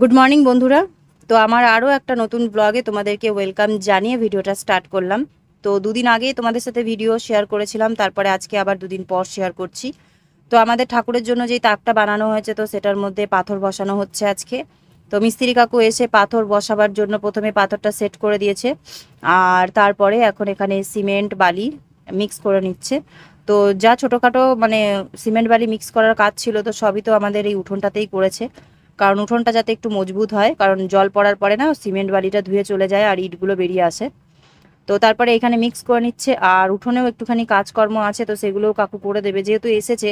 Good morning বন্ধুরা। তো আমার আরও একটা নতুন ব্লগে তোমাদেরকে ওয়েলকাম জানিয়ে ভিডিওটা স্টার্ট করলাম। তো দুদিন আগে তোমাদের সাথে ভিডিও শেয়ার করেছিলাম, তারপরে আজকে আবার দুদিন পর শেয়ার করছি। তো আমাদের ঠাকুরের জন্য যেই তাকটা বানানো হয়েছে, তো সেটার মধ্যে পাথর বসানো হচ্ছে আজকে। তো মিস্ত্রি কাকু এসে পাথর বসাবার জন্য প্রথমে পাথরটা সেট করে দিয়েছে, আর তারপরে এখন এখানে সিমেন্ট বালি মিক্স করে নিচ্ছে। তো যা ছোটোখাটো মানে সিমেন্ট বালি মিক্স করার কাজ ছিল, তো সবই তো আমাদের এই উঠোনটাতেই করেছে। কারণ উঠোনটা যাতে একটু মজবুত হয়, কারণ জল পড়ার পরে না সিমেন্ট বালিটা ধুয়ে চলে যায় আর ইটগুলো বেরিয়ে আসে। তো তারপরে এখানে মিক্স করে নিচ্ছে আর উঠোনেও একটুখানি কাজকর্ম আছে, তো সেগুলোও কাকু করে দেবে। যেহেতু এসেছে,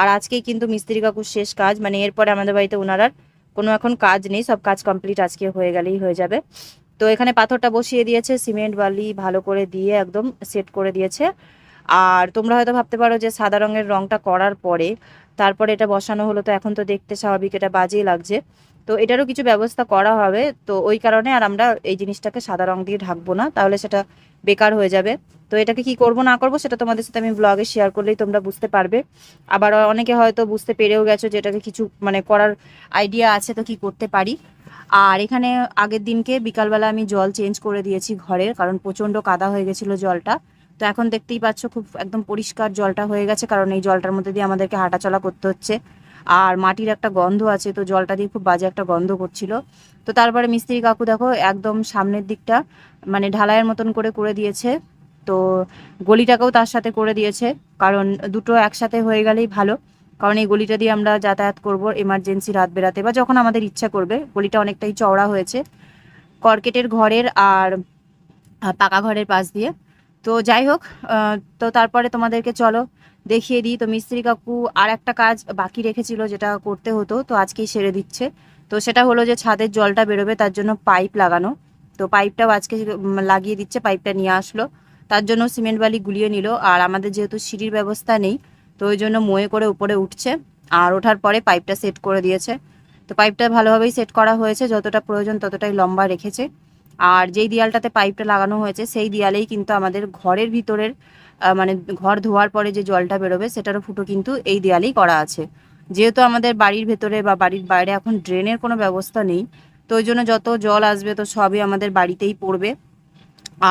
আর আজকেই কিন্তু মিস্ত্রি কাকুর শেষ কাজ মানে এরপরে আমাদের বাড়িতে ওনার আর কোনো এখন কাজ নেই, সব কাজ কমপ্লিট আজকে হয়ে গেলেই হয়ে যাবে। তো এখানে পাথরটা বসিয়ে দিয়েছে, সিমেন্ট বালি ভালো করে দিয়ে একদম সেট করে দিয়েছে। আর তোমরা হয়তো ভাবতে পারো যে সাদা রঙের রংটা করার পরে তারপরে এটা বসানো হলো, তো এখন তো দেখতে স্বাভাবিক, এটা বাজেই লাগছে। তো এটারও কিছু ব্যবস্থা করা হবে, তো ওই কারণে আর আমরা এই জিনিসটাকে সাদা রং দিয়ে ঢাকবো না, তাহলে সেটা বেকার হয়ে যাবে। তো এটাকে কি করব, না করব, সেটা তোমাদের সাথে আমি ব্লগে শেয়ার করলেই তোমরা বুঝতে পারবে। আবার অনেকে হয়তো বুঝতে পেরেও গেছো যে এটাকে কিছু মানে করার আইডিয়া আছে, তো কি করতে পারি। আর এখানে আগের দিনকে বিকালবেলা আমি জল চেঞ্জ করে দিয়েছি ঘরের, কারণ প্রচণ্ড কাদা হয়ে গেছিল জলটা। তো এখন দেখতেই পাচ্ছ খুব একদম পরিষ্কার জলটা হয়ে গেছে, কারণ এই জলটার মধ্যে দিয়ে আমাদেরকে হাঁটাচলা করতে হচ্ছে। আর মাটির একটা গন্ধ আছে, তো জলটা দিয়ে খুব বাজে একটা গন্ধ করছিল। তো তারপরে মিস্ত্রি কাকু দেখো একদম সামনের দিকটা মানে ঢালাইয়ের মতন করে করে দিয়েছে। তো গলিটাকেও তার সাথে করে দিয়েছে, কারণ দুটো একসাথে হয়ে গেলেই ভালো। কারণ এই গলিটা দিয়ে আমরা যাতায়াত করব এমার্জেন্সি রাত বেরাতে, বা যখন আমাদের ইচ্ছা করবে। গলিটা অনেকটাই চওড়া হয়েছে। কর্কেটের ঘরের আর পাকা ঘরের পাশ দিয়ে। তো যাই হোক তো তারপরে তোমাদেরকে চলো দেখিয়ে দিই। তো মিস্ত্রি কাকু আর একটা কাজ বাকি রেখেছিল যেটা করতে হতো, তো আজকেই সেরে দিচ্ছে। তো সেটা হলো যে ছাদের জলটা বেরোবে, তার জন্য পাইপ লাগানো। তো পাইপটাও আজকে লাগিয়ে দিচ্ছে, পাইপটা নিয়ে আসলো। তার জন্য সিমেন্ট বালি গুলিয়ে নিল, আর আমাদের যেহেতু সিঁড়ির ব্যবস্থা নেই, তো ওই জন্য ময়ে করে উপরে উঠছে, আর ওঠার পরে পাইপটা সেট করে দিয়েছে। তো পাইপটা ভালোভাবেই সেট করা হয়েছে, যতটা প্রয়োজন ততটাই লম্বা রেখেছে। আর যেই দেয়ালটাতে পাইপটা লাগানো হয়েছে, সেই দেয়ালেই কিন্তু আমাদের ঘরের ভিতরের মানে ঘর ধোয়ার পরে যে জলটা বেরোবে, সেটারও ফুটো কিন্তু এই দেয়ালেই করা আছে। যেহেতু আমাদের বাড়ির ভেতরে বা বাড়ির বাইরে এখন ড্রেনের কোনো ব্যবস্থা নেই, তো ওই জন্য যত জল আসবে তো সবই আমাদের বাড়িতেই পড়বে।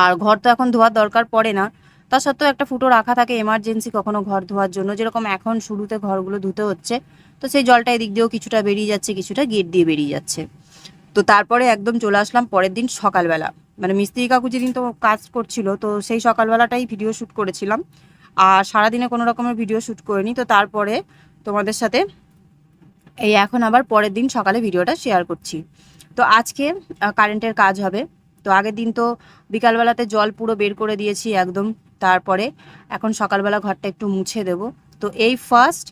আর ঘর তো এখন ধোয়ার দরকার পড়ে না, তা সত্ত্বেও একটা ফুটো রাখা থাকে এমার্জেন্সি কখনো ঘর ধোয়ার জন্য, যেরকম এখন শুরুতে ঘরগুলো ধুতে হচ্ছে, তো সেই জলটা এদিক দিয়েও কিছুটা বেরিয়ে যাচ্ছে, কিছুটা গেট দিয়ে বেরিয়ে যাচ্ছে। তো তারপরে একদম চলে আসলাম পরের দিন সকালবেলা। মানে মিস্ত্রি কাকু যেদিন তো কাজ করছিল, তো সেই সকালবেলাটাই ভিডিও শ্যুট করেছিলাম। আর সারাদিনে কোনো রকমের ভিডিও শ্যুট করিনি, তো তারপরে তোমাদের সাথে এই এখন আবার পরের দিন সকালে ভিডিওটা শেয়ার করছি। তো আজকে কারেন্টের কাজ হবে। তো আগের দিন তো বিকালবেলাতে জল পুরো বের করে দিয়েছি একদম। তারপরে এখন সকালবেলা ঘরটা একটু মুছে দেব। তো এই ফার্স্ট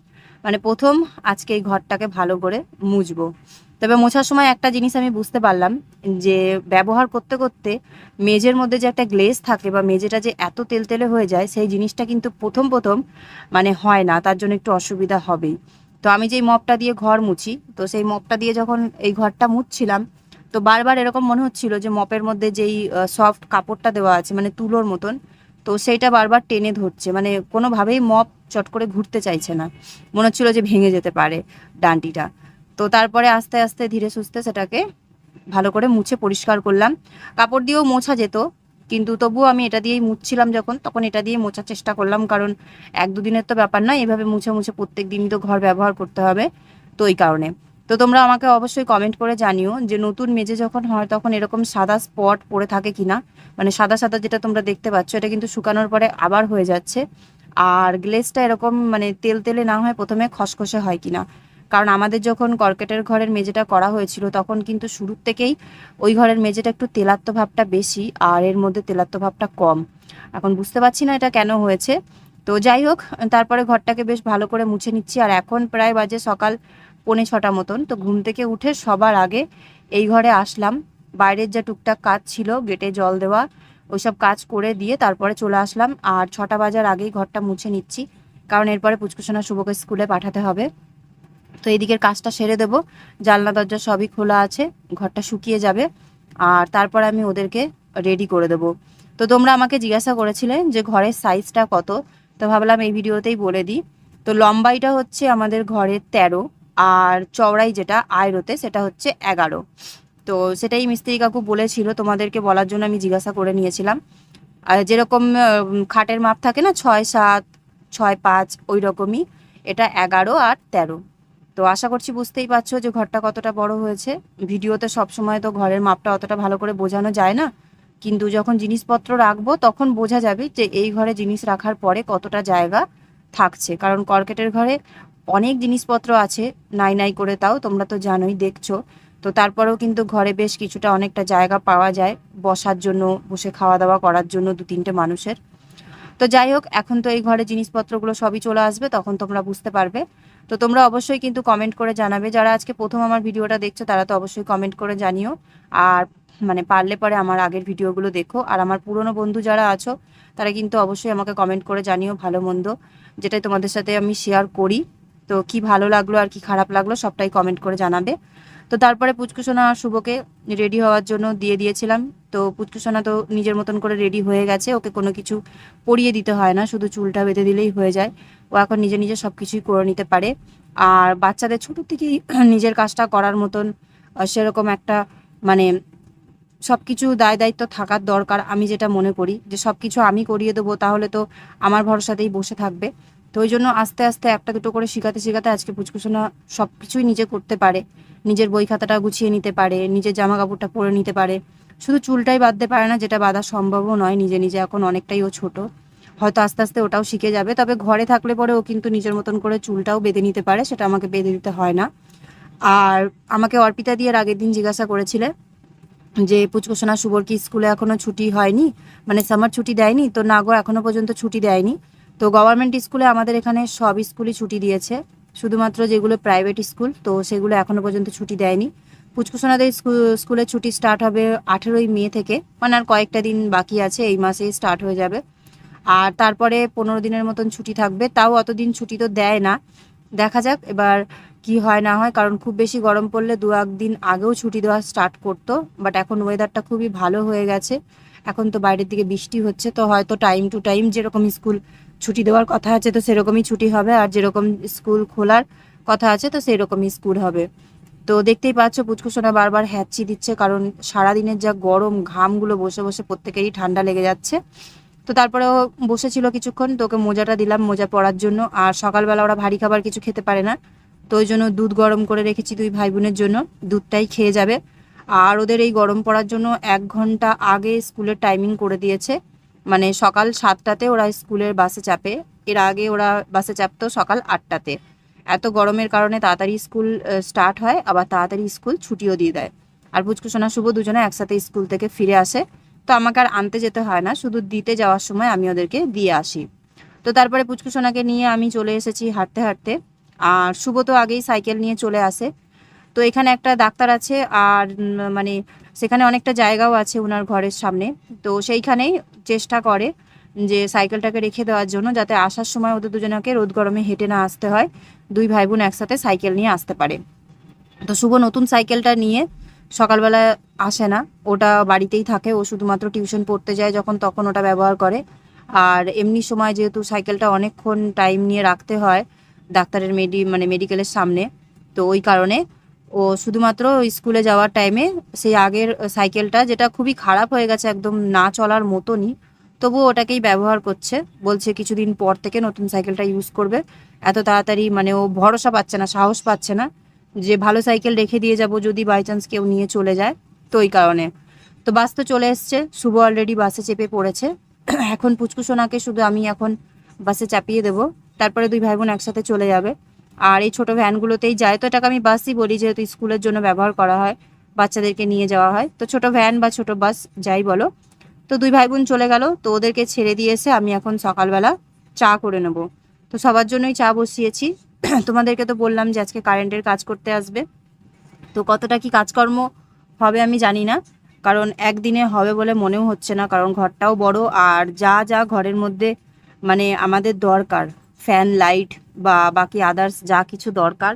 মানে প্রথম আজকে এই ঘরটাকে ভালো করে মুছবো। তবে মোছার সময় একটা জিনিস আমি বুঝতে পারলাম, যে ব্যবহার করতে করতে মেজের মধ্যে যে একটা গ্লেজ থাকে বা মেজেটা যে এত তেলতেলে হয়ে যায়, সেই জিনিসটা কিন্তু প্রথম প্রথম মানে হয় না, তার জন্য একটু অসুবিধা হবেই। তো আমি যেই মপটা দিয়ে ঘর মুছি, তো সেই মপটা দিয়ে যখন এই ঘরটা মুছছিলাম, তো বারবার এরকম মনে হচ্ছিল যে মপের মধ্যে যেই সফট কাপড়টা দেওয়া আছে মানে তুলোর মতন, তো সেইটা বারবার টেনে ধরছে মানে কোনোভাবেই মপ চট করে ঘুরতে চাইছে না। মনে হচ্ছিল যে ভেঙে যেতে পারে ডান্টিটা। তো তারপরে আস্তে আস্তে ধীরে সুস্থে সেটাকে ভালো করে মুছে পরিষ্কার করলাম। কাপড় দিয়েও মোছা যেত, কিন্তু তবুও আমি এটা দিয়েই মুছছিলাম যখন, তখন এটা দিয়ে মোছার চেষ্টা করলাম, কারণ এক দুদিনের তো ব্যাপার নয়, এভাবে মুছে মুছে প্রত্যেক দিনই তো ঘর ব্যবহার করতে হবে, তো এই কারণে। তো তোমরা আমাকে অবশ্যই কমেন্ট করে জানিও যে নতুন মেজে যখন হয় তখন এরকম সাদা স্পট পড়ে থাকে কিনা? মানে সাদা সাদা যেটা তোমরা দেখতে পাচ্ছ, এটা কিন্তু শুকানোর পরে আবার হয়ে যাচ্ছে। আর গ্লেজটা এরকম মানে তেল তেলে না হয় প্রথমে খসখসে হয় কিনা? কারণ আমাদের যখন কর্কেটের ঘরের মেঝেটা করা হয়েছিল, তখন কিন্তু শুরুর থেকেই ওই ঘরের মেঝেটা একটু তেলাত্ম ভাবটা বেশি, আর এর মধ্যে তেলাত্ম ভাবটা কম। এখন বুঝতে পারছি না এটা কেন হয়েছে। তো যাই হোক, তারপরে ঘরটাকে বেশ ভালো করে মুছে নিচ্ছি, আর এখন প্রায় বাজে সকাল পৌনে ছটা মতন। তো ঘুম থেকে উঠে সবার আগে এই ঘরে আসলাম। বাইরের যা টুকটাক কাজ ছিল, গেটে জল দেওয়া, ওইসব কাজ করে দিয়ে তারপরে চলে আসলাম। আর ছটা বাজার আগেই ঘরটা মুছে নিচ্ছি, কারণ এরপরে পুচকুসোনা শুভকে স্কুলে পাঠাতে হবে। তো এইদিকের কাজটা সেরে দেব। জানলা, দরজা সবই খোলা আছে, ঘরটা শুকিয়ে যাবে। আর তারপর আমি ওদেরকে রেডি করে দেব। তো তোমরা আমাকে জিজ্ঞাসা করেছিলে যে ঘরের সাইজটা কত? তো ভাবলাম এই ভিডিওতেই বলে দিই। তো লম্বাইটা হচ্ছে আমাদের ঘরের তেরো, আর চওড়াই যেটা আয়রোতে সেটা হচ্ছে এগারো। তো সেটাই মিস্ত্রি কাকু বলেছিল, তোমাদেরকে বলার জন্য আমি জিজ্ঞাসা করে নিয়েছিলাম। আর যেরকম খাটের মাপ থাকে না, ছয় সাত, ছয় পাঁচ ওই রকমই এটা এগারো আর তেরো। তো আশা করছি বুঝতেই পারছ যে ঘরটা কতটা বড় হয়েছে। ভিডিওতে সবসময় তো ঘরের মাপটা অতটা ভালো করে বোঝানো যায় না। কিন্তু যখন জিনিসপত্র রাখব, তখন বোঝা যাবে যে এই ঘরে জিনিস রাখার পরে কতটা জায়গা থাকছে। কারণ কর্কেটের ঘরে অনেক জিনিসপত্র আছে, নাই নাই করে তাও, তোমরা তো জানোই, দেখছ। তো তারপরেও কিন্তু ঘরে বেশ কিছুটা অনেকটা জায়গা পাওয়া যায় বসার জন্য, বসে খাওয়া দাওয়া করার জন্য দু তিনটে মানুষের। তো যাই হোক, এখন তো এই ঘরে জিনিসপত্রগুলো সবই চলে আসবে, তখন তোমরা বুঝতে পারবে। তো তোমরা অবশ্যই কিন্তু কমেন্ট করে জানাবে। যারা আজকে প্রথম আমার ভিডিওটা দেখছ, তারা তো অবশ্যই কমেন্ট করে জানিও। আর মানে পারলে পরে আমার আগের ভিডিওগুলো দেখো। আর আমার পুরনো বন্ধু যারা আছো, তারা কিন্তু অবশ্যই আমাকে কমেন্ট করে জানিও ভালো মন্দ, যেটাই তোমাদের সাথে আমি শেয়ার করি। তো কি ভালো লাগল আর কি খারাপ লাগল, সবটাই কমেন্ট করে জানাবে। তো তারপরে পুচকুসোনা আর শুভকে রেডি হওয়ার জন্য দিয়ে দিয়েছিলাম। তো পুচকুসোনা তো নিজের মতন করে রেডি হয়ে গেছে, ওকে কোনো কিছু পরিয়ে দিতে হয় না, শুধু চুলটা বেঁধে দিলেই হয়ে যায়। ও এখন নিজে নিজে সব কিছুই করে নিতে পারে। আর বাচ্চাদের ছোটো থেকেই নিজের কাজটা করার মতন সেরকম একটা মানে সব কিছু দায় দায়িত্ব থাকার দরকার আমি যেটা মনে করি। যে সব কিছু আমি করিয়ে দেবো, তাহলে তো আমার ভরসাতেই বসে থাকবে। তো ওই জন্য আস্তে আস্তে একটা দুটো করে শেখাতে শেখাতে আজকে পুচকুসোনা সব কিছুই নিজে করতে পারে। নিজের বই খাতাটা গুছিয়ে নিতে পারে, নিজের জামা কাপড়টা পরে নিতে পারে। শুধু চুলটাই বাঁধতে পারে না, যেটা বাঁধা সম্ভবও নয়, নিজে নিজে এখন অনেকটাই ও ছোট। হয়তো আস্তে আস্তে ওটাও শিখে যাবে, তবে ঘরে থাকলে পরে ও কিন্তু নিজের মতন করে চুলটাও বেঁধে নিতে পারে, সেটা আমাকে বেঁধে দিতে হয় না। আর আমাকে অর্পিতা দিয়ে আগের দিন জিজ্ঞাসা করেছিলে যে পুচকুসোনা শুভর কি স্কুলে এখনও ছুটি হয়নি? মানে সামার ছুটি দেয়নি? তো না গো, এখনও পর্যন্ত ছুটি দেয়নি। তো গভর্নমেন্ট স্কুলে আমাদের এখানে সব স্কুলই ছুটি দিয়েছে। শুধুমাত্র যেগুলো প্রাইভেট স্কুল তো সেগুলো এখনও পর্যন্ত ছুটি দেয়নি। পুচকুসোনাদের স্কুল ছুটি স্টার্ট হবে আঠেরোই মে থেকে। মানে আর কয়েকটা দিন বাকি আছে, এই মাসেই স্টার্ট হয়ে যাবে। আর তারপরে পনেরো দিনের মতন ছুটি থাকবে। তাও অতদিন ছুটি তো দেয় না। দেখা যাক এবার কি হয় না হয়, কারণ খুব বেশি গরম পড়লে দু একদিন আগেও ছুটি দেওয়া স্টার্ট করতো। বাট এখন ওয়েদারটা খুবই ভালো হয়ে গেছে। এখন তো বাইরের দিকে বৃষ্টি হচ্ছে, তো হয়তো টাইম টু টাইম যেরকম স্কুল ছুটি দেওয়ার কথা আছে, তো সেরকমই ছুটি হবে। আর যেরকম স্কুল খোলার কথা আছে, তো সেরকমই স্কুল হবে। তো দেখতেই পাচ্ছ পুচকুসোনা বারবার হ্যাচি দিচ্ছে, কারণ সারাদিনের যা গরম, ঘামগুলো বসে বসে প্রত্যেকেরই ঠান্ডা লেগে যাচ্ছে। তো তারপরে ও বসেছিল কিছুক্ষণ তোকে মোজাটা দিলাম, মোজা পরার জন্য। আর সকালবেলা ওরা ভারী খাবার কিছু খেতে পারে না, তো ওই জন্য দুধ গরম করে রেখেছি দুই ভাই বোনের জন্য। দুধটাই খেয়ে যাবে। আর ওদের এই গরম পড়ার জন্য এক ঘণ্টা আগে স্কুলের টাইমিং করে দিয়েছে। মানে সকাল সাতটাতে ওরা স্কুলের বাসে চাপে। এর আগে ওরা বাসে চাপতো সকাল আটটাতে। এত গরমের কারণে তাড়াতাড়ি স্কুল স্টার্ট হয়, আবার তাড়াতাড়ি স্কুল ছুটিও দিয়ে দেয়। আর পুচকুসোনা শুভ দুজনে একসাথে স্কুল থেকে ফিরে আসে। তো আমাকে আর আনতে যেতে হয় না, শুধু দিতে যাওয়ার সময় আমি ওদেরকে দিয়ে আসি। তো তারপরে পুচকুসোনাকে নিয়ে আমি চলে এসেছি হাঁটতে হাঁটতে। আর শুভ তো আগেই সাইকেল নিয়ে চলে আসে। তো এখানে একটা ডাক্তার আছে, আর মানে সেখানে অনেকটা জায়গাও আছে ওনার ঘরের সামনে। তো সেইখানেই চেষ্টা করে যে সাইকেলটাকে রেখে দেওয়ার জন্য যাতে আসার সময় ওদের দুজনকে রোদ গরমে হেঁটে না আসতে হয়। দুই ভাই বোন একসাথে সাইকেল নিয়ে আসতে পারে। তো শুভ নতুন সাইকেলটা নিয়ে সকালবেলা আসে না। ওটা বাড়িতেই থাকে। ও শুধুমাত্র টিউশন পড়তে যায় যখন তখন ওটা ব্যবহার করে। আর এমনি সময় যেহেতু সাইকেলটা অনেকক্ষণ টাইম নিয়ে রাখতে হয় ডাক্তারের মেডি মানে মেডিকেলের সামনে, তো ওই কারণে ও শুধুমাত্র স্কুলে যাওয়ার টাইমে সেই আগের সাইকেলটা যেটা খুবই খারাপ হয়ে গেছে একদম না চলার মতনই, তবুও ওটাকেই ব্যবহার করছে। বলছে কিছুদিন পর থেকে নতুন সাইকেলটা ইউজ করবে। এত তাড়াতাড়ি মানে ও ভরসা পাচ্ছে না, সাহস পাচ্ছে না যে ভালো সাইকেল রেখে দিয়ে যাব যদি বাই চান্স কেউ নিয়ে চলে যায়, তো ওই কারণে। তো বাস তো চলে এসছে, শুভ অলরেডি বাসে চেপে পড়েছে। এখন পুচকুসোনাকে শুধু আমি এখন বাসে চাপিয়ে দেবো। তারপরে দুই ভাই বোন একসাথে চলে যাবে। আর এই ছোট ভ্যানগুলোতেই যায়। তো এটাকে আমি বাসই বলি, যেহেতু স্কুলের জন্য ব্যবহার করা হয়, বাচ্চাদেরকে নিয়ে যাওয়া হয়। তো ছোট ভ্যান বা ছোট বাস, যাই বলো। তো দুই ভাই বোন চলে গেল, তো ওদেরকে ছেড়ে দিয়েছে আমি এখন সকালবেলা চা করে নেব। তো সবার জন্যই চা বসিয়েছি। তোমাদেরকে তো বললাম যে আজকে কারেন্টের কাজ করতে আসবে। তো কতটা কি কাজকর্ম হবে আমি জানি না, কারণ একদিনে হবে বলে মনেও হচ্ছে না, কারণ ঘরটাও বড়। আর যা যা ঘরের মধ্যে মানে আমাদের দরকার, ফ্যান, লাইট বা বাকি আদার্স যা কিছু দরকার।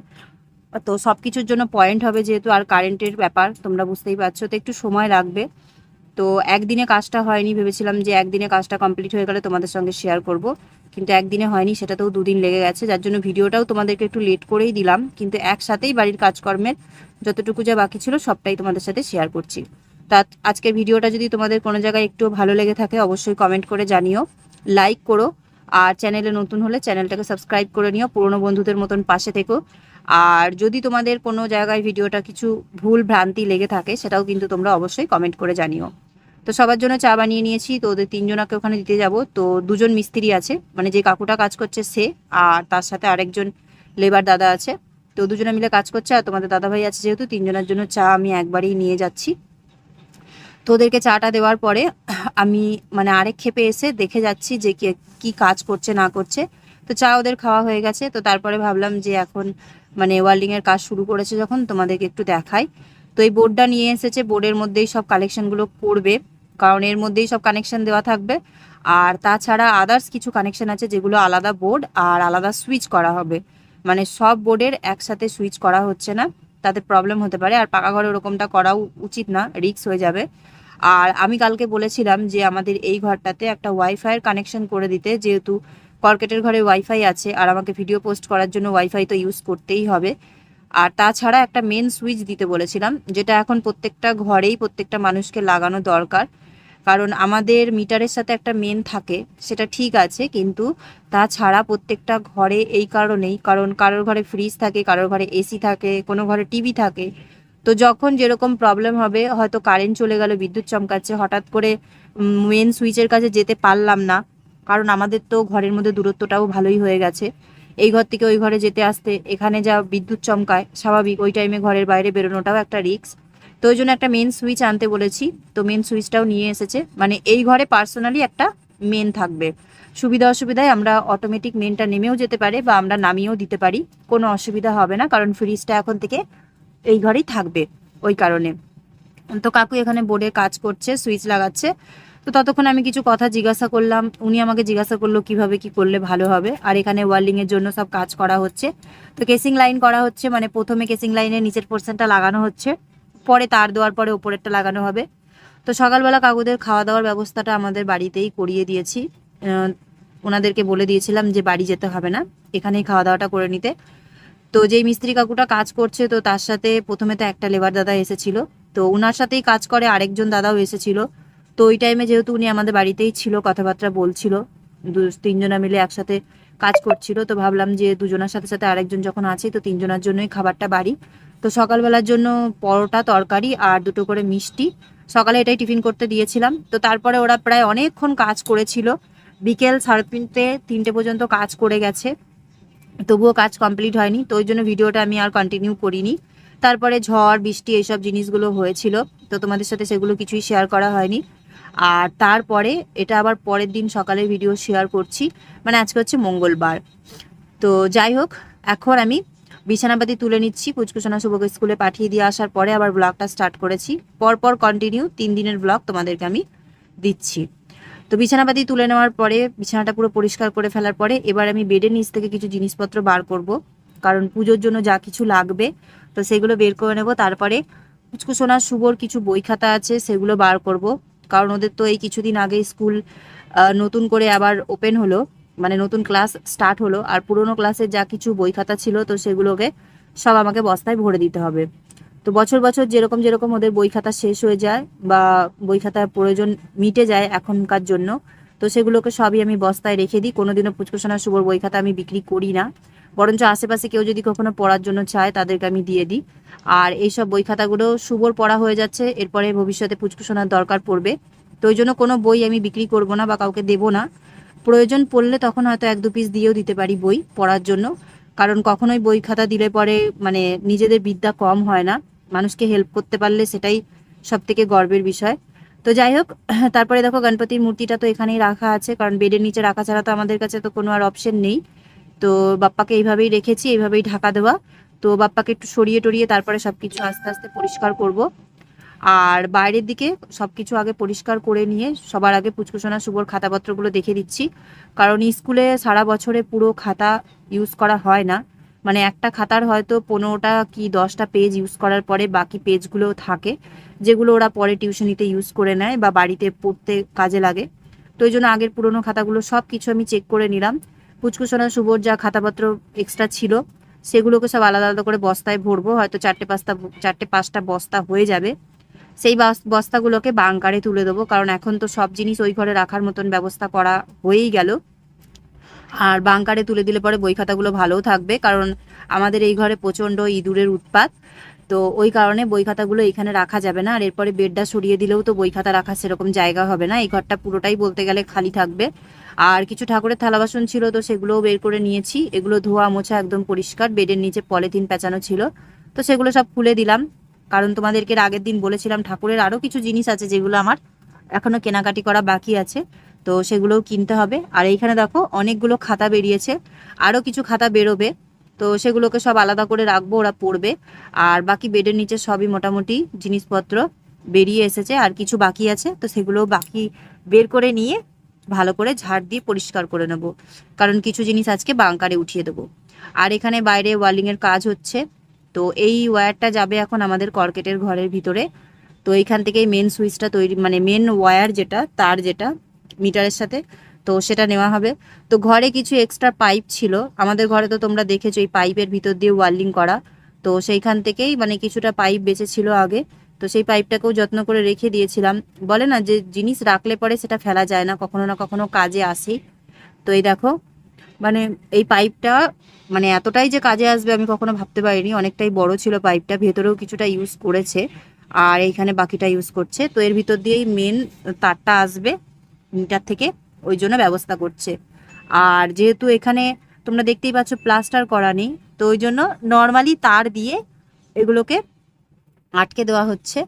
তো সব কিছুর জন্য পয়েন্ট হবে যেহেতু আর কারেন্টের ব্যাপার, তোমরা বুঝতেই পারছ। তো একটু সময় লাগবে। তো একদিনে কাজটা হয়নি, ভেবেছিলাম যে একদিনে কাজটা কমপ্লিট হয়ে গেলে তোমাদের সঙ্গে শেয়ার করব। কিন্তু একদিনে হয়নি, সেটাতেও দুদিন লেগে গেছে। যার জন্য ভিডিওটাও তোমাদেরকে একটু লেট করেই দিলাম। কিন্তু একসাথেই বাড়ির কাজকর্মের যতটুকু যা বাকি ছিল, সবটাই তোমাদের সাথে শেয়ার করছি। তা আজকের ভিডিওটা যদি তোমাদের কোনো জায়গায় একটু ভালো লেগে থাকে, অবশ্যই কমেন্ট করে জানিও। লাইক করো। আর চ্যানেলে নতুন হলে চ্যানেলটাকে সাবস্ক্রাইব করে নিও, পুরনো বন্ধুদের মতন পাশে থেকো। আর যদি তোমাদের কোনো জায়গায় ভিডিওটা কিছু ভুল, ভ্রান্তি লেগে থাকে, সেটাও কিন্তু তোমরা অবশ্যই কমেন্ট করে জানিও। তো সবার জন্য চা বানিয়ে নিয়েছি, তো ওদের তিনজনাকে ওখানে দিতে যাব। তো দুজন মিস্ত্রি আছে মানে যে কাকুটা কাজ করছে সে, আর তার সাথে আরেকজন লেবার দাদা আছে। তো দুজনে মিলে কাজ করছে, আর তোমাদের দাদা ভাই আছে যেহেতু, তিনজনের জন্য চা আমি একবারেই নিয়ে যাচ্ছি। তো ওদেরকে চাটা দেওয়ার পরে আমি মানে আরেক ক্ষেপে এসে দেখে যাচ্ছি যে কে, কি কাজ করছে, না করছে। তো চা ওদের খাওয়া হয়ে গেছে। তো তারপরে ভাবলাম যে এখন মানে ওয়েল্ডিংয়ের কাজ শুরু করেছে যখন, তোমাদেরকে একটু দেখাই। তো এই বোর্ডটা নিয়ে এসেছে বোর্ডের মধ্যেই সব কালেকশনগুলো করবে। কারণ এর মধ্যেই সব কানেকশন দেওয়া থাকবে। আর তাছাড়া আদার্স কিছু কানেকশন আছে যেগুলো আলাদা বোর্ড আর আলাদা সুইচ করা হবে। মানে সব বোর্ডের একসাথে সুইচ করা হচ্ছে না। তাতে প্রবলেম হতে পারে। আর পাকা ঘরে ওরকমটা করাও উচিত না। রিস্ক হয়ে যাবে। আর আমি কালকে বলেছিলাম যে আমাদের এই ঘরটাতে একটা ওয়াইফাইয়ের কানেকশন করে দিতে, যেহেতু কর্কেটের ঘরে ওয়াইফাই আছে আর আমাকে ভিডিও পোস্ট করার জন্য ওয়াইফাই তো ইউজ করতেই হবে। আর তাছাড়া একটা মেন সুইচ দিতে বলেছিলাম, যেটা এখন প্রত্যেকটা ঘরেই প্রত্যেকটা মানুষকে লাগানো দরকার। কারণ আমাদের মিটারের সাথে একটা মেন থাকে, সেটা ঠিক আছে, কিন্তু তাছাড়া প্রত্যেকটা ঘরে এই কারণেই, কারণ কারোর ঘরে ফ্রিজ থাকে, কারোর ঘরে এসি থাকে, কোনো ঘরে টিভি থাকে তো যখন যেরকম প্রবলেম হবে, হয়তো কারেন্ট চলে গেল, বিদ্যুৎ চমকাচ্ছে, হঠাৎ করে মেন সুইচের কাছে যেতে পারলাম না, কারণ আমাদের তো ঘরের মধ্যে দূরত্বটাও ভালোই হয়ে গেছে। এই ঘর থেকে ওই ঘরে যেতে আসতে, এখানে যা বিদ্যুৎ চমকায়, স্বাভাবিক, ওই টাইমে ঘরের বাইরে বেরোনোটাও একটা রিস্ক তো ওই জন্য একটা মেন সুইচ আনতে বলেছি, তো মেন সুইচটাও নিয়ে এসেছে। মানে এই ঘরে পার্সোনালি একটা মেন থাকবে। সুবিধা অসুবিধায় আমরা অটোমেটিক মেনটা নেমেও যেতে পারে বা আমরা নামিয়েও দিতে পারি, কোনো অসুবিধা হবে না, কারণ ফ্রিজটা এখন থেকে এই ঘরেই থাকবে ওই কারণে। তো কাকু এখানে বোর্ডে কাজ করছে সুইচ লাগাচ্ছে। তো ততক্ষণ আমি কিছু কথা জিজ্ঞাসা করলাম, উনি আমাকে জিজ্ঞাসা করল, কীভাবে কি করলে ভালো হবে? আর এখানে ওয়ার্লিং এর জন্য সব কাজ করা হচ্ছে। তো কেসিং লাইন করা হচ্ছে মানে প্রথমে কেসিং লাইনের নিচের পোর্শনটা লাগানো হচ্ছে। পরে তার দেওয়ার পরে ওপরেরটা লাগানো হবে। তো সকালবেলা কাকুদের খাওয়া দাওয়ার ব্যবস্থাটা আমাদের বাড়িতেই করিয়ে দিয়েছি। ওনাদেরকে বলে দিয়েছিলাম যে বাড়ি যেতে হবে না, এখানেই খাওয়া দাওয়াটা করে নিতে। তো যেই মিস্ত্রি কাকুটা কাজ করছে, তো তার সাথে প্রথমে তো একটা লেবার দাদা এসেছিল। তো ওনার সাথেই কাজ করে, আরেকজন দাদাও এসেছিল। তো ওই টাইমে যেহেতু উনি আমাদের বাড়িতেই ছিল, কথাবার্তা বলছিল, দু, তিনজনা মিলে একসাথে কাজ করছিল, তো ভাবলাম যে দুজনের সাথে সাথে আরেকজন যখন আছে, তো তিনজনের জন্যই খাবারটা বাড়ি। তো সকালবেলার জন্য পরোটা, তরকারি আর দুটো করে মিষ্টি। সকালে এটাই টিফিন করতে দিয়েছিলাম। তো তারপরে ওরা প্রায় অনেকক্ষণ কাজ করেছিল। বিকেল সাড়ে তিনটে তিনটে পর্যন্ত কাজ করে গেছে। তবুও কাজ কমপ্লিট হয়নি, তো ওই জন্য ভিডিওটা আমি আর কন্টিনিউ করিনি। তারপরে ঝড়, বৃষ্টি, এইসব জিনিসগুলো হয়েছিল, তো তোমাদের সাথে সেগুলো কিছুই শেয়ার করা হয়নি। আর তারপরে, এটা আবার পরের দিন সকালের ভিডিও শেয়ার করছি মানে আজকে হচ্ছে মঙ্গলবার। তো যাই হোক, এখন আমি বিছানাপাতি তুলে নিচ্ছি কুচকুচনা শুভকে স্কুলে পাঠিয়ে দিয়ে আসার পরে আবার ব্লগটা স্টার্ট করেছি। পরপর কন্টিনিউ তিন দিনের ব্লগ তোমাদেরকে আমি দিচ্ছি। তো বিছানাপাতি তুলে নেওয়ার পরে, বিছানাটা পুরো পরিষ্কার করে ফেলার পরে, এবার আমি বেডের নিচ থেকে কিছু জিনিসপত্র বার করব। কারণ পুজোর জন্য যা কিছু লাগবে, তো সেগুলো বের করে নেব। তারপরে কুচকুচোনা শুভর কিছু বই খাতা আছে, সেগুলো বার করব। কারণ ওদের তো এই কিছুদিন আগে স্কুল নতুন করে আবার ওপেন হলো মানে নতুন ক্লাস স্টার্ট হলো। আর পুরোনো ক্লাসের যা কিছু বই খাতা ছিল, তো সেগুলোকে সব আমাকে বস্তায় ভরে দিতে হবে। তো বছর বছর যেরকম যেরকম ওদের বই খাতা শেষ হয়ে যায় বা বই খাতার প্রয়োজন মিটে যায় এখনকার জন্য, তো সেগুলোকে সবই আমি বস্তায় রেখে দিই। কোনোদিনও পুচকুসোনা শুভর বই খাতা আমি বিক্রি করি না। বরঞ্চ আশেপাশে কেউ যদি কখনো পড়ার জন্য চায় তাদেরকে আমি দিয়ে দিই। আর এইসব বই খাতাগুলো শুভর পড়া হয়ে যাচ্ছে, এরপরে ভবিষ্যতে পুচকুসোনার দরকার পড়বে। তো ওই জন্য কোনো বই আমি বিক্রি করব না বা কাউকে দেবো না। প্রয়োজন পড়লে তখন হয়তো এক দু পিস দিয়েও দিতে পারি বই পড়ার জন্য। কারণ কখনোই বই খাতা দিলে পরে মানে নিজেদের বিদ্যা কম হয় না। মানুষকে হেল্প করতে পারলে সেটাই সব থেকে গর্বের বিষয়। তো যাই হোক, তারপরে দেখো গণপতির মূর্তিটা তো এখানেই রাখা আছে, কারণ বেডের নিচে রাখা ছাড়া তো আমাদের কাছে তো কোনো আর অপশন নেই। তো বাপ্পাকে এইভাবেই রেখেছি, এইভাবেই ঢাকা দেওয়া। তো বাপ্পাকে একটু সরিয়ে টরিয়ে তারপরে সব কিছু আস্তে আস্তে পরিষ্কার করব। আর বাইরের দিকে সব কিছু আগে পরিষ্কার করে নিয়ে সবার আগে পুচকুসোনা শুভর খাতাপত্রগুলো দেখে দিচ্ছি। কারণ স্কুলে সারা বছরে পুরো খাতা ইউজ করা হয় না। মানে একটা খাতার হয়তো পনেরোটা কি দশটা পেজ ইউজ করার পরে বাকি পেজগুলো থাকে, যেগুলো ওরা পরে টিউশনিতে ইউজ করে নেয় বা বাড়িতে পড়তে কাজে লাগে। তো ওই জন্য আগের পুরনো খাতাগুলো সব কিছু আমি চেক করে নিলাম। পুচকুসোনা শুভর যা খাতাপত্র এক্সট্রা ছিল, সেগুলোকে সব আলাদা আলাদা করে বস্তায় ভরবো, হয়তো চারটে পাঁচটা চারটে পাঁচটা বস্তা হয়ে যাবে। সেই বাস- বস্তাগুলোকে বাংকারে তুলে দেবো, কারণ এখন তো সব জিনিস ওই ঘরে রাখার মতন ব্যবস্থা করা হয়েই গেল। আর বাংকারে তুলে দিলে পরে বই খাতাগুলো ভালোও থাকবে, কারণ আমাদের এই ঘরে প্রচণ্ড ইঁদুরের উৎপাত। তো ওই কারণে বই খাতাগুলো এখানে রাখা যাবে না, আর এরপরে বেডটা সরিয়ে দিলেও তো বই খাতা রাখার সেরকম জায়গা হবে না, এই ঘরটা পুরোটাই বলতে গেলে খালি থাকবে। আর কিছু ঠাকুরের থালা বাসন ছিল তো সেগুলোও বের করে নিয়েছি, এগুলো ধোয়া মোছা একদম পরিষ্কার, বেডের নিচে পলিথিন পেঁচানো ছিল, তো সেগুলো সব খুলে দিলাম। কারণ তোমাদেরকে আগের দিন বলেছিলাম ঠাকুরের আরও কিছু জিনিস আছে যেগুলো আমার এখনও কেনাকাটি করা বাকি আছে তো সেগুলোও কিনতে হবে। আর এইখানে দেখো অনেকগুলো খাতা বেরিয়েছে। আরও কিছু খাতা বেরোবে। তো সেগুলোকে সব আলাদা করে রাখব, ওরা পড়বে। আর বাকি বেডের নিচে সবই মোটামুটি জিনিসপত্র বেরিয়ে এসেছে। আর কিছু বাকি আছে, তো সেগুলো বাকি বের করে নিয়ে ভালো করে ঝাড় দিয়ে পরিষ্কার করে নেব। কারণ কিছু জিনিস আজকে বাংকারে উঠিয়ে দেবো। আর এখানে বাইরে ওয়ার্লিংয়ের কাজ হচ্ছে। তো এই ওয়্যারটা যাবে এখন আমাদের কর্কেটের ঘরের ভিতরে। তো এইখান থেকেই মেন সুইচটা তৈরি মানে মেন ওয়্যার যেটা, তার যেটা মিটারের সাথে, তো সেটা নেওয়া হবে। তো ঘরে কিছু এক্সট্রা পাইপ ছিল। আমাদের ঘরে তো তোমরা দেখেছ, এই পাইপের ভিতর দিয়ে ওয়ার্লিং করা। তো সেইখান থেকেই মানে কিছুটা পাইপ বেঁচে ছিল আগে। তো সেই পাইপটাকেও যত্ন করে রেখে দিয়েছিলাম। বলে না যে জিনিস রাখলে পরে সেটা ফেলা যায় না, কখনো না কখনো কাজে আসে তো এই দেখো মানে এই পাইপটা মানে এতটাই যে কাজে আসবে আমি কখনো ভাবতে পারিনি। অনেকটাই বড় ছিল পাইপটা ভেতরেও কিছুটা ইউজ করেছে। আর এইখানে বাকিটা ইউজ করছে। তো এর ভিতর দিয়েই মেন তারটা আসবে। মিটার থেকে ওই জন্য ব্যবস্থা করছে। আর যেহেতু এখানে তোমরা দেখতেই পাচ্ছ প্লাস্টার করা নেই, তো ওই জন্য নর্মালি তার দিয়ে এগুলোকে আটকে দেওয়া হচ্ছে।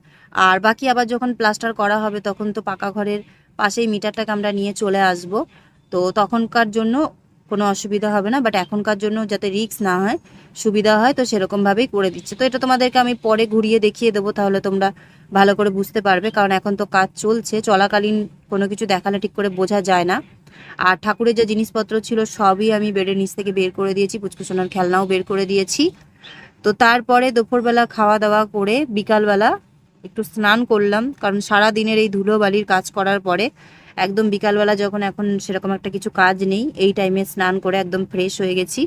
আর বাকি আবার যখন প্লাস্টার করা হবে তখন তো পাকা ঘরের পাশেই মিটারটাকে আমরা নিয়ে চলে আসব। তো তখনকার জন্য কোনো অসুবিধা হবে না বাট এখনকার জন্য যাতে রিস্ক না হয়, সুবিধা হয়, তো সেরকমভাবেই করে দিচ্ছে। তো এটা তোমাদেরকে আমি পরে ঘুরিয়ে দেখিয়ে দেবো, তাহলে তোমরা ভালো করে বুঝতে পারবে, কারণ এখন তো কাজ চলছে, চলাকালীন কোনো কিছু দেখালে ঠিক করে বোঝা যায় না। আর ঠাকুরের যে জিনিসপত্র ছিল সবই আমি বেডের নিচ থেকে বের করে দিয়েছি পুচকুসোনার খেলনাও বের করে দিয়েছি। তো তারপরে দুপুরবেলা খাওয়া দাওয়া করে বিকালবেলা একটু স্নান করলাম, কারণ সারা দিনের এই ধুলো বালির কাজ করার পরে একদম বিকালবেলা যখন এখন সেরকম একটা কিছু কাজ নেই, এই টাইমে স্নান করে একদম ফ্রেশ হয়ে গেছি।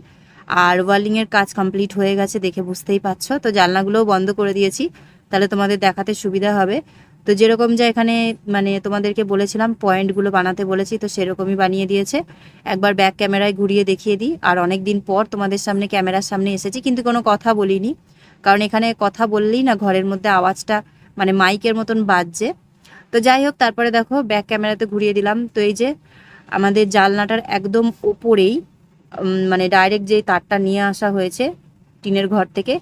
আর ওয়ার্লিংয়ের কাজ কমপ্লিট হয়ে গেছে দেখে বুঝতেই পারছ। তো জানলাগুলোও বন্ধ করে দিয়েছি। তাহলে তোমাদের দেখাতে সুবিধা হবে। তো যেরকম যা এখানে মানে তোমাদেরকে বলেছিলাম পয়েন্টগুলো বানাতে বলেছি, তো সেরকমই বানিয়ে দিয়েছে। একবার ব্যাক ক্যামেরায় ঘুরিয়ে দেখিয়ে দিই, আর অনেক দিন পর তোমাদের সামনে ক্যামেরার সামনে এসেছি, কিন্তু কোনো কথা বলিনি। কারণ এখানে কথা বললেই না ঘরের মধ্যে আওয়াজটা মানে মাইকের মতন বাজছে। তো যাই হোক, তারপরে দেখো ব্যাক ক্যামেরাতে ঘুরিয়ে দিলাম। তো এই যে আমাদের জালনাটার একদম ওপরেই মানে ডাইরেক্ট যে তারটা নিয়ে আসা হয়েছে, টিনের ঘর থেকে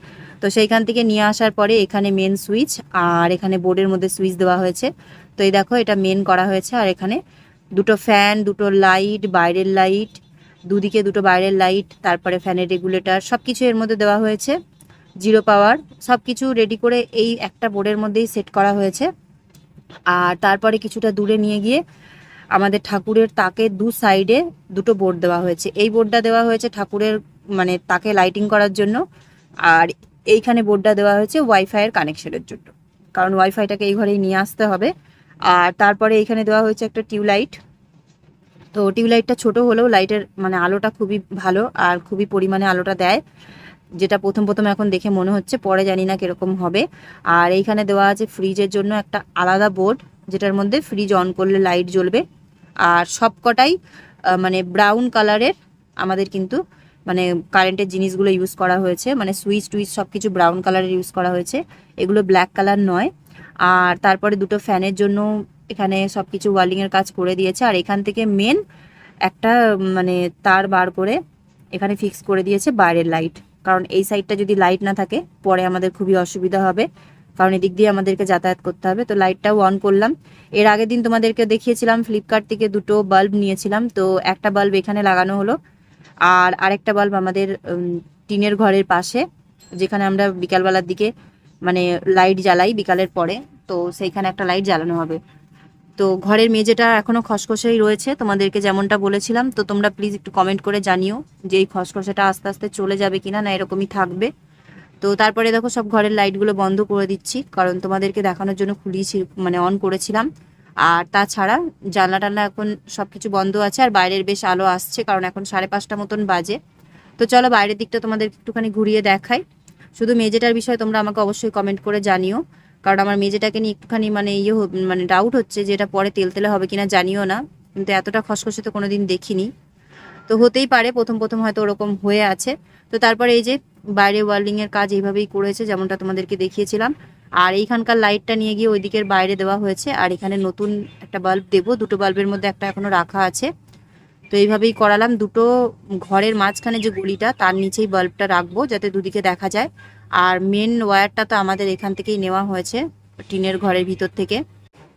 তো সেইখান থেকে নিয়ে আসার পরে এখানে মেন সুইচ আর এখানে বোর্ডের মধ্যে সুইচ দেওয়া হয়েছে। তো এই দেখো, এটা মেন করা হয়েছে আর এখানে দুটো ফ্যান দুটো লাইট বাইরের লাইট দুদিকে দুটো বাইরের লাইট তারপরে ফ্যানের রেগুলেটর সব কিছু এর মধ্যে দেওয়া হয়েছে। জিরো পাওয়ার সব কিছু রেডি করে এই একটা বোর্ডের মধ্যেই সেট করা হয়েছে। আর তারপরে কিছুটা দূরে নিয়ে গিয়ে আমাদের ঠাকুরের তাকে দু সাইডে দুটো বোর্ড দেওয়া হয়েছে। এই বোর্ডটা দেওয়া হয়েছে ঠাকুরের মানে তাকে লাইটিং করার জন্য। আর এইখানে বোর্ডটা দেওয়া হয়েছে ওয়াইফাইয়ের কানেকশনের জন্য। কারণ ওয়াইফাইটাকে এই ঘরেই নিয়ে আসতে হবে। আর তারপরে এইখানে দেওয়া হয়েছে একটা টিউবলাইট। তো টিউবলাইটটা ছোট হলেও লাইটের মানে আলোটা খুবই ভালো আর খুবই পরিমাণে আলোটা দেয়। যেটা প্রথম প্রথম এখন দেখে মনে হচ্ছে, পরে জানি না কীরকম হবে। আর এইখানে দেওয়া আছে ফ্রিজের জন্য একটা আলাদা বোর্ড, যেটার মধ্যে ফ্রিজ অন করলে লাইট জ্বলবে। আর সবকটাই মানে ব্রাউন কালারের আমাদের কিন্তু মানে কারেন্টের জিনিসগুলো ইউজ করা হয়েছে মানে সুইচ টুইচ সব কিছু ব্রাউন কালারের ইউজ করা হয়েছে। এগুলো ব্ল্যাক কালার নয়। আর তারপরে দুটো ফ্যানের জন্য এখানে সব কিছু ওয়ার্লিংয়ের কাজ করে দিয়েছে। আর এখান থেকে মেন একটা মানে তার বার করে এখানে ফিক্স করে দিয়েছে বাইরের লাইট কারণ এই সাইডটা যদি লাইট না থাকে, পরে আমাদের খুবই অসুবিধা হবে। কারণ এদিক দিয়ে আমাদেরকে যাতায়াত করতে হবে। তো লাইটটাও অন করলাম। এর আগের দিন তোমাদেরকে দেখিয়েছিলাম ফ্লিপকার্ট থেকে দুটো বাল্ব নিয়েছিলাম। তো একটা বাল্ব এখানে লাগানো হলো। আর আরেকটা বাল্ব আমাদের টিনের ঘরের পাশে, যেখানে আমরা বিকালবেলার দিকে মানে লাইট জ্বালাই বিকালের পরে, তো সেইখানে একটা লাইট জ্বালানো হবে। তো ঘরের মেঝেটা এখনও খসখসেই রয়েছে, তোমাদেরকে যেমনটা বলেছিলাম, তো তোমরা প্লিজ একটু কমেন্ট করে জানিও যে এই খসখসেটা আস্তে আস্তে চলে যাবে কিনা, না এরকমই থাকবে। তো তারপরে দেখো সব ঘরের লাইটগুলো বন্ধ করে দিচ্ছি, কারণ তোমাদেরকে দেখানোর জন্য খুলিয়েছি মানে অন করেছিলাম। আর তাছাড়া জানলা টানলা এখন সব কিছু বন্ধ আছে আর বাইরের বেশ আলো আসছে, কারণ এখন সাড়ে পাঁচটা মতন বাজে। তো চলো বাইরের দিকটা তোমাদের একটুখানি ঘুরিয়ে দেখাই। শুধু মেজেটার বিষয়ে তোমরা আমাকে অবশ্যই কমেন্ট করে জানিও, কারণ আমার মেজেটাকে নিয়ে একটুখানি মানে ইয়ে মানে ডাউট হচ্ছে যে এটা পরে তেল তেলে হবে কিনা জানিও না, কিন্তু এতটা খসখসে তো কোনোদিন দেখিনি। তো হতেই পারে, প্রথম প্রথম হয়তো ওরকম হয়ে আছে। তো তারপরে এই যে বাইরে ওয়ার্ল্ডিং এর কাজ এইভাবেই করেছে, যেমনটা তোমাদেরকে দেখিয়েছিলাম। আর এইখানকার লাইটটা নিয়ে গিয়ে ওই দিকের বাইরে দেওয়া হয়েছে। আর এখানে নতুন একটা বাল্ব দেবো। দুটো বাল্বের মধ্যে একটা এখনও রাখা আছে। তো এইভাবেই করালাম। দুটো ঘরের মাঝখানে যে গলিটা, তার নিচেই বাল্বটা রাখব যাতে দুদিকে দেখা যায়। আর মেন ওয়্যারটা তো আমাদের এখান থেকেই নেওয়া হয়েছে, টিনের ঘরের ভিতর থেকে।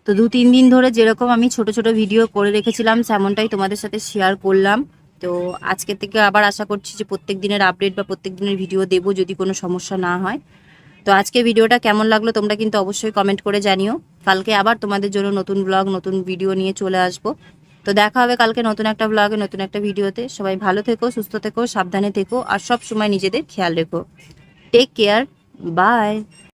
তো দু, তিন দিন ধরে যেরকম আমি ছোট ছোট ভিডিও করে রেখেছিলাম তেমনটাই তোমাদের সাথে শেয়ার করলাম। তো আজকে থেকে আবার আশা করছি যে প্রত্যেক দিনের আপডেট বা প্রত্যেক দিনের ভিডিও দেবো যদি কোনো সমস্যা না হয়। তো আজকে ভিডিওটা কেমন লাগল তোমরা কিন্তু অবশ্যই কমেন্ট করে জানিও। কালকে আবার তোমাদের জন্য নতুন ব্লগ নতুন ভিডিও নিয়ে চলে আসব। তো দেখা হবে কালকে নতুন একটা ব্লগে নতুন একটা ভিডিওতে সবাই ভালো থেকো, সুস্থ থেকো, সাবধানে থেকো, আর সব সময় নিজেদের খেয়াল রেখো। Take care bye